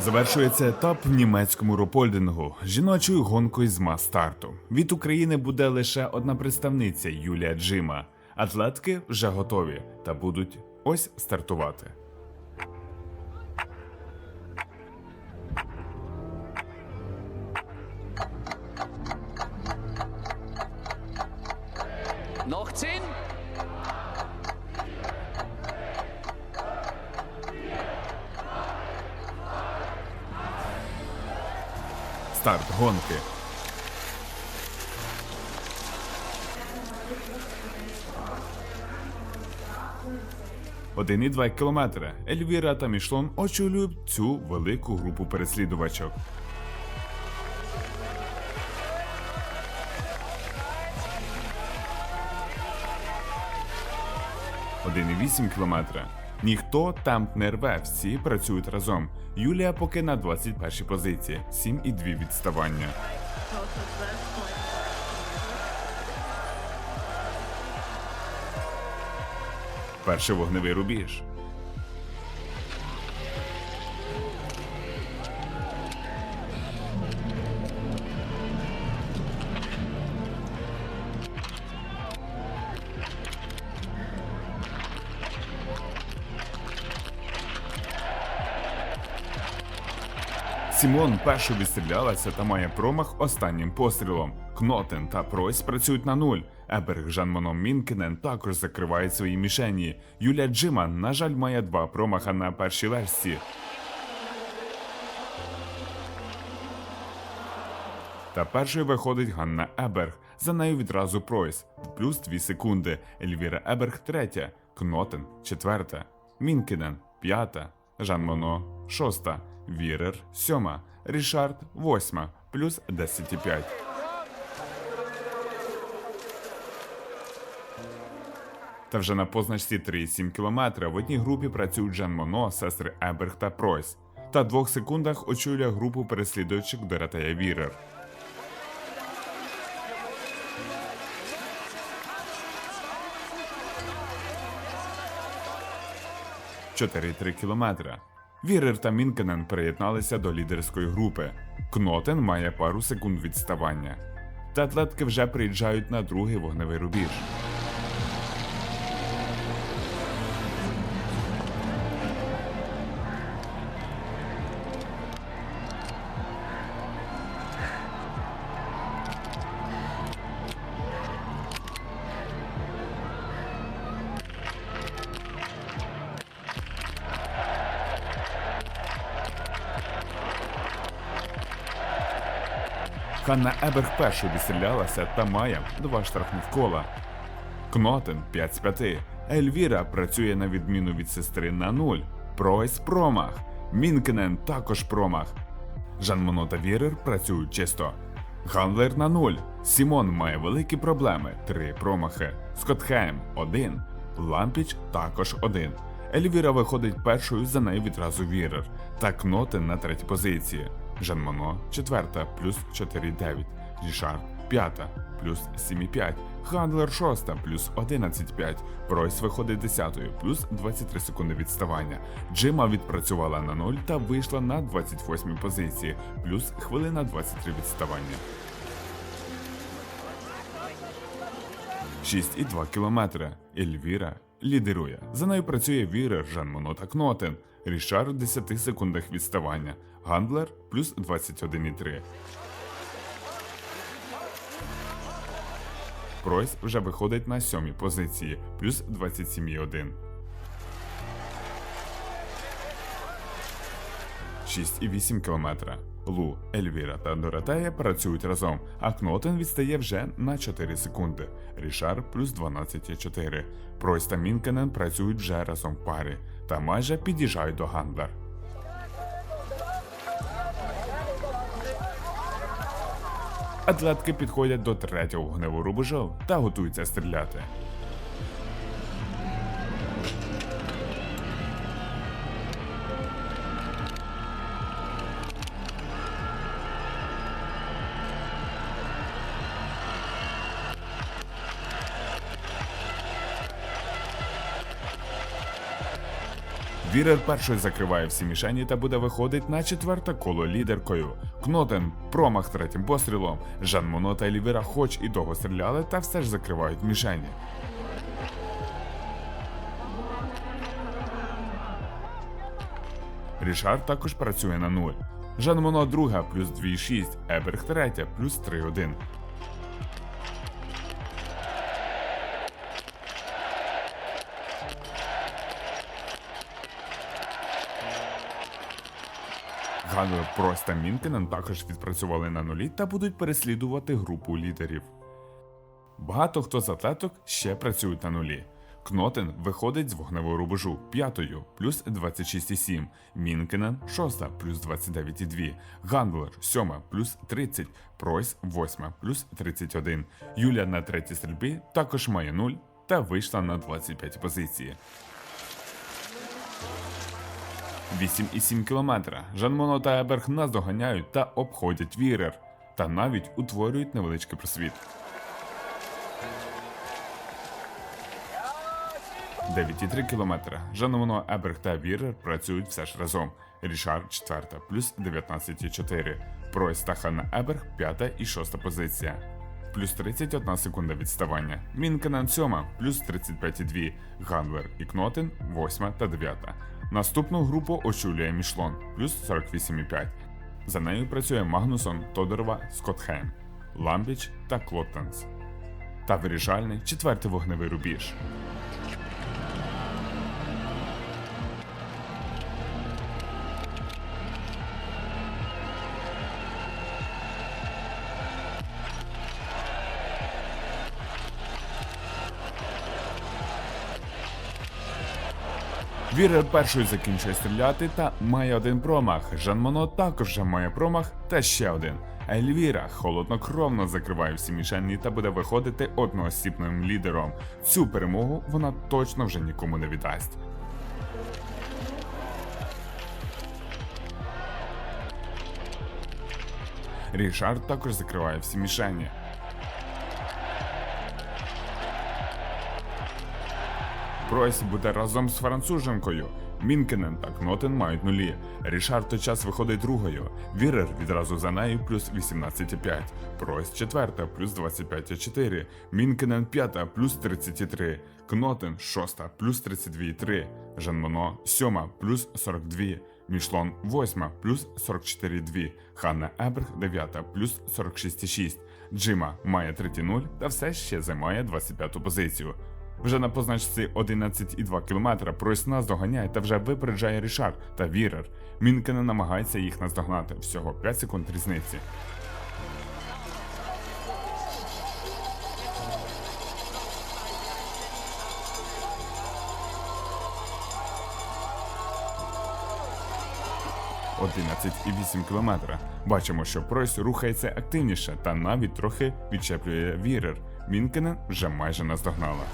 Завершується етап в німецькому рупольдингу жіночою гонкою з мас-старту. Від України буде лише одна представниця Юлія Джима. Атлетки вже готові та будуть ось стартувати. Старт гонки. Один і два кілометри. Ельвіра та Мішлон очолюють цю велику групу переслідувачок. Один і вісім кілометра. Ніхто там не рве, всі працюють разом. Юлія поки на 21 позиції, 7,2 відставання. Перший вогневий рубіж. Сімон першою відстрілялася та має промах останнім пострілом. Кнотен та Пройс працюють на нуль. Еберг Жан Моно Мінкенен також закривають свої мішені. Юлія Джима, на жаль, має два промаха на першій версії. Та першою виходить Ганна Еберг. За нею відразу Пройс. Плюс 2 секунди. Ельвіра Еберг третя. Кнотен четверта. Мінкінен п'ята. Жан Моно шоста. Вірер сьома. Рішард восьма. Плюс 10,5. Та вже на позначці 3,7 км в одній групі працюють Жан Моно, сестри Еберг та Пройс. Та двох секундах очолює групу переслідувачок Доротея Вірер. 4,3 кілометра. Вірер та Мінкенен приєдналися до лідерської групи. Кнотен має пару секунд відставання. Та атлетки вже приїжджають на другий вогневий рубіж. Ханна Еберг першою відстрілялася та має два штрафних кола. Кнотен 5 з 5. Ельвіра працює на відміну від сестри на 0. Пройс промах. Мінкенен також промах. Жан Моно та Вірер працюють чисто. Ганлер на 0. Сімон має великі проблеми 3 промахи. Скотхейм 1. Лампіч також 1. Ельвіра виходить першою, за нею відразу Вірер. Та Кнотен на третій позиції. Жан Моно четверта, плюс 4,9. Рішард п'ята, плюс 7,5. Хандлер шоста, плюс 11,5. Пройс виходить десятою, плюс 23 секунди відставання. Джима відпрацювала на 0 та вийшла на 28 позиції, плюс хвилина 23 відставання. 6,2 кілометри. Ельвіра лідирує. За нею працює Вірер, Жан Моно та Кнотен. Рішар в 10 секундах відставання. Гандлер плюс 21,3. Пройс вже виходить на сьомій позиції, плюс 27,1. 6,8 км. Лу, Ельвіра та Доротея працюють разом, а Кнотен відстає вже на 4 секунди. Рішар плюс 12,4. Пройс та Мінкенен працюють вже разом в парі та майже під'їжджають до Гандлер. Атлетки підходять до третього вогневого рубежу та готуються стріляти. Вірер першою закриває всі мішені та буде виходить на четверте коло лідеркою. Кнотен промах третім пострілом. Жан Моно та Елівіра хоч і довго стріляли, та все ж закривають мішені. Рішар також працює на 0. Жан Моно друга плюс 2,6, Еберг третя плюс 3,1. Ганвер Пройс та Мінкенен також відпрацювали на нулі та будуть переслідувати групу лідерів. Багато хто з атлеток ще працюють на нулі. Кнотен виходить з вогневого рубежу п'ятою плюс 26,7, Мінкенен шоста плюс 29,2, Гандлер сьома плюс 30, Пройс восьма плюс 31. Юля на третій стрільбі також має 0 та вийшла на 25 позиції. 8,7 кілометра. Жан Моно та Еберг наздоганяють та обходять вірер, та навіть утворюють невеличкий просвіт. 9,3 кілометра. Жан Моно, Еберг та Вірер працюють все ж разом. Рішар четверта, плюс 19,4. Пройс та Ханна Еберг п'ята і шоста позиція. Плюс 31 секунда відставання. Мінкенен сьома, плюс 35,2. Ганвер і Кнотен восьма та дев'ята. Наступну групу очолює Мішлон, плюс 48,5. За нею працює Магнусон, Тодорова, Скотхейм, Ламбіч та Клоттенс. Та вирішальний четвертий вогневий рубіж. Вірер першою закінчує стріляти та має один промах. Жан Моно також має промах та ще один. Ельвіра холоднокровно закриває всі мішені та буде виходити одноосібним лідером. Цю перемогу вона точно вже нікому не віддасть. Рішард також закриває всі мішені. Пройс буде разом з француженкою. Мінкенен та Кнотен мають нулі. Рішар той час виходить другою. Вірер відразу за нею плюс 18,5. Пройс четверта плюс 25,4. Мінкенен п'ята плюс 33. Кнотен шоста плюс 32,3. Жан Моно сьома плюс 42. Мішлон восьма плюс 44,2. Ханна Еберг дев'ята плюс 46,6. Джима має 3,0 та все ще займає 25 позицію. Вже на позначці 11,2 км Пройс наздоганяє та вже випереджає Рішар та Вірер. Мінкене намагається їх наздогнати всього 5 секунд різниці. «11,8 кілометра. Бачимо, що Пройс рухається активніше та навіть трохи відчеплює Вірер. Мінкенен вже майже наздогнала.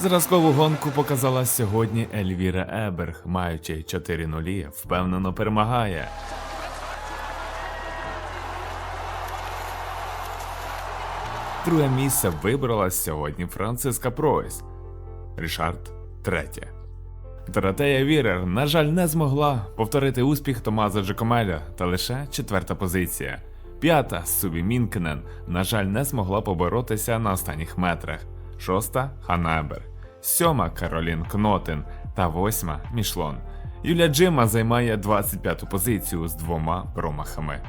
Зразкову гонку показала сьогодні Ельвіра Еберг, маючи 4 нулі, впевнено перемагає. Друге місце вибрала сьогодні Франциска Пройс. Рішард третє. Доротея Вірер, на жаль, не змогла повторити успіх Томаза Джекомеля та лише четверта позиція. П'ята Субі Мінкенен, на жаль, не змогла поборотися на останніх метрах. Шоста Ханабер, сьома Каролін Кнотен та восьма Мішлон. Юля Джима займає 25-ту позицію з двома промахами.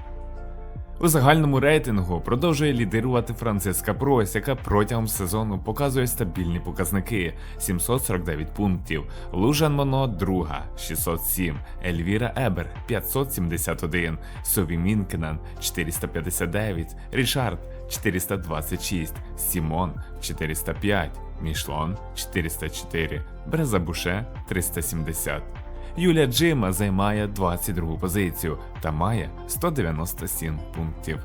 У загальному рейтингу продовжує лідирувати Франциска Прось, яка протягом сезону показує стабільні показники 749 пунктів. Лужан Моно друга 607, Ельвіра Ебер 571, Сові Мінкенен 459, Рішард 426, Сімон 405, Мішлон 404, Брезабуше 370. Юля Джима займає 22 позицію та має 197 пунктів.